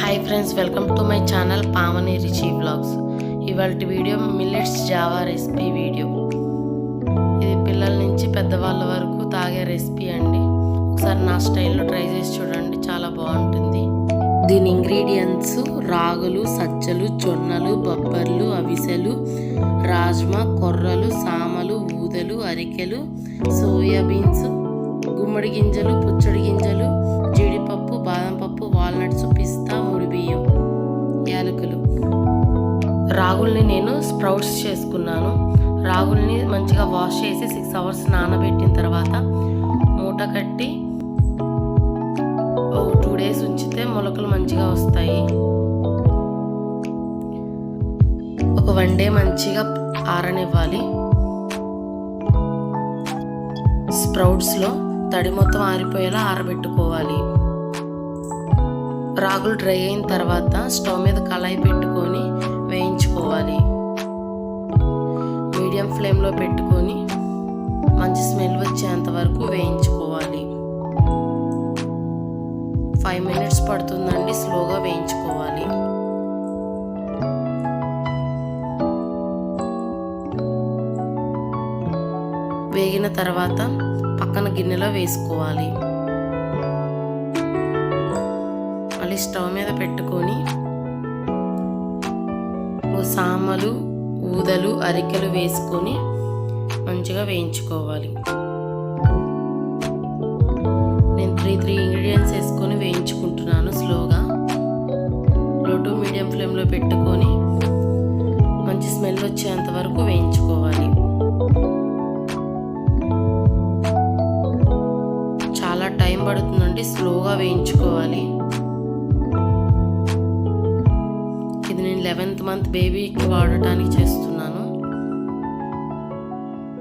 Hi friends welcome to my channel Pavani Richi blogs ఇవాళ video millets java recipe video ఇది పిల్లల నుంచి పెద్దవాళ్ళ వరకు తాగే రెసిపీ అండి. ఒకసారి నా స్టైల్లో ట్రై చేసి చూడండి చాలా బాగుంటుంది. దీని ఇంగ్రీడియంట్స్ రాగులు సజ్జలు జొన్నలు బొబ్బర్లు అవిసెలు రాజ్మా కొర్రలు సామలు ఊదలు అరికెలు సోయాబీన్స్ గుమ్మడి గింజలు పుచ్చడి గింజలు పప్పు బాదం పప్పు వాల్నట్స్ పిస్తా ముడి బియ్యం. యాలకులు. రాగుల్ని నేను స్ప్రౌట్స్ చేసుకున్నాను. రాగుల్ని మంచిగా వాష్ చేసి సిక్స్ అవర్స్ నానబెట్టిన తర్వాత మూట కట్టి ఒక టూ డేస్ ఉంచితే మొలకలు మంచిగా వస్తాయి. ఒక వన్ డే మంచిగా ఆరనివ్వాలి. స్ప్రౌట్స్లో తడి మొత్తం ఆరిపోయేలా ఆరబెట్టుకోవాలి. రాగులు డ్రై అయిన తర్వాత స్టవ్ మీద కళాయి పెట్టుకొని వేయించుకోవాలి. మీడియం ఫ్లేమ్లో పెట్టుకొని మంచి స్మెల్ వచ్చేంత వరకు వేయించుకోవాలి. ఫైవ్ మినిట్స్ పడుతుందండి స్లోగా వేయించుకోవాలి. వేగిన తర్వాత పక్కన గిన్నెలో వేసుకోవాలి. మళ్ళీ స్టవ్ మీద పెట్టుకొని ఓ సామలు ఊదలు అరికెలు వేసుకొని మంచిగా వేయించుకోవాలి. నేను త్రీ త్రీ ఇంగ్రీడియంట్స్ వేసుకొని వేయించుకుంటున్నాను స్లోగా. లో టు మీడియం ఫ్లేమ్లో పెట్టుకొని మంచి స్మెల్ వచ్చేంత వరకు వేయించుకోవాలి. చాలా టైం పడుతుందండి స్లోగా వేయించుకోవాలి. ఇది నేను లెవెన్త్ మంత్ బేబీకి వాడటానికి చేస్తున్నాను.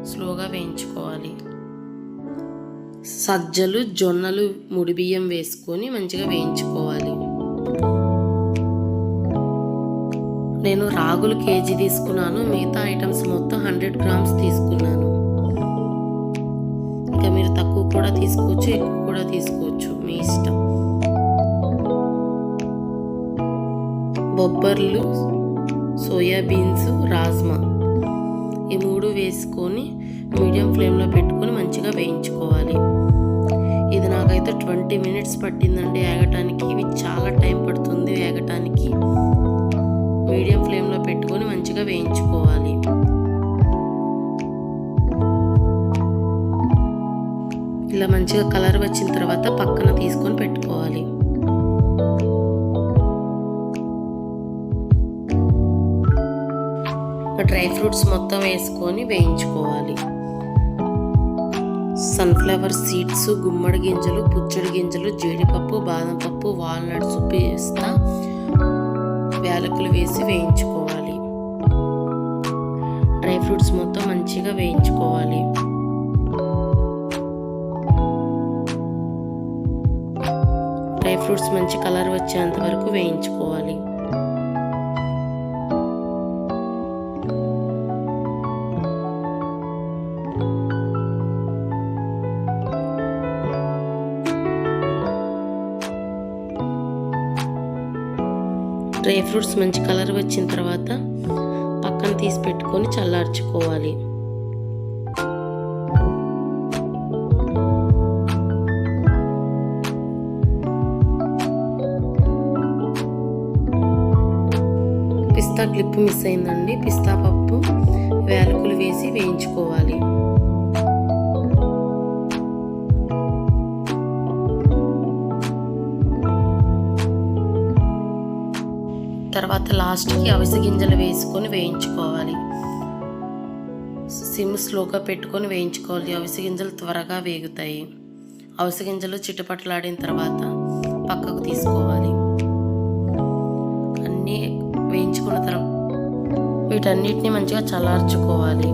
స్లోగా వేయించుకోవాలి. సజ్జలు జొన్నలు ముడి బియ్యం వేసుకొని మంచిగా వేయించుకోవాలి. నేను రాగులు కేజీ తీసుకున్నాను. మిగతా ఐటమ్స్ మొత్తం హండ్రెడ్ గ్రామ్స్ తీసుకున్నాను. ఇంకా మీరు తక్కువ కూడా తీసుకోవచ్చు ఎక్కువ కూడా తీసుకోవచ్చు. మీ ఇష్టం. బొబ్బర్లు సోయాబీన్స్ రాజ్మా ఈ మూడు వేసుకొని మీడియం ఫ్లేమ్లో పెట్టుకొని మంచిగా వేయించుకోవాలి. ఇది నాకైతే ట్వంటీ మినిట్స్ పట్టిందండి వేగటానికి. ఇవి చాలా టైం పడుతుంది వేగటానికి. మీడియం ఫ్లేమ్లో పెట్టుకొని మంచిగా వేయించుకోవాలి. ఇలా మంచిగా కలర్ వచ్చిన తర్వాత పక్కన తీసుకొని పెట్టుకోవాలి. డ్రై ఫ్రూట్స్ మొత్తం వేసుకొని వేయించుకోవాలి. సన్ఫ్లవర్ సీడ్స్ గుమ్మడి గింజలు పుచ్చడి గింజలు జీడిపప్పు బాదం పప్పు వాల్నట్స్ పేస్తా యాలకులు వేసి వేయించుకోవాలి. డ్రై ఫ్రూట్స్ మొత్తం మంచిగా వేయించుకోవాలి. డ్రై ఫ్రూట్స్ మంచి కలర్ వచ్చేంత వరకు వేయించుకోవాలి. డ్రై ఫ్రూట్స్ మంచి కలర్ వచ్చిన తర్వాత పక్కన తీసి పెట్టుకొని చల్లార్చుకోవాలి. పిస్తా క్లిప్ మిస్ అయిందండి. పిస్తా పప్పు వేలకులు వేసి వేయించుకోవాలి. తర్వాత లాస్ట్కి అవిసె గింజలు వేసుకొని వేయించుకోవాలి. సిమ్ స్లోగా పెట్టుకొని వేయించుకోవాలి. అవిసె గింజలు త్వరగా వేగుతాయి. అవిసె గింజలు చిట్టుపట్లాడిన తర్వాత పక్కకు తీసుకోవాలి. అన్నీ వేయించుకున్న తర్వాత వీటన్నిటిని మంచిగా చల్లార్చుకోవాలి.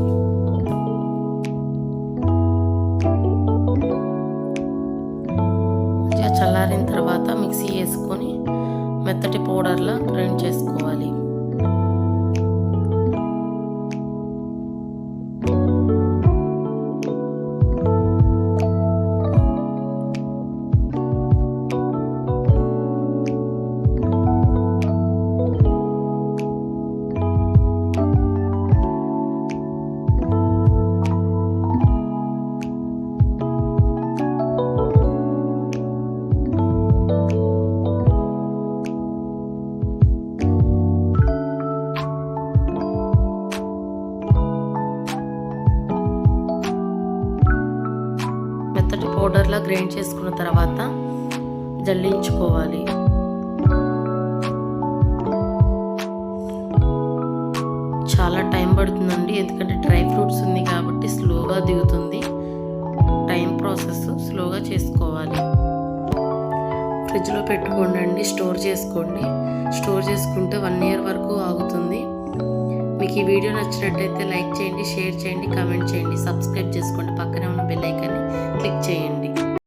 మంచిగా చల్లారిన తర్వాత మిక్సీ వేసుకొని మెత్తటి పౌడర్లా గ్రైండ్ చేసుకోవాలి. గ్రైండ్ చేసుకున్న తర్వాత జల్లించుకోవాలి. చాలా టైం పడుతుందండి ఎందుకంటే డ్రై ఫ్రూట్స్ ఉంది కాబట్టి స్లోగా దిగుతుంది. టైం ప్రాసెస్ స్లోగా చేసుకోవాలి. ఫ్రిడ్జ్లో పెట్టుకోండి స్టోర్ చేసుకోండి. స్టోర్ చేసుకుంటే వన్ ఇయర్ వరకు ఆగుతుంది. మీకు ఈ వీడియో నచ్చినట్టయితే లైక్ చేయండి షేర్ చేయండి కామెంట్ చేయండి సబ్స్క్రైబ్ చేసుకోండి. పక్కనే ఉన్న బెల్ ఐకాన్ని క్లిక్ చేయండి.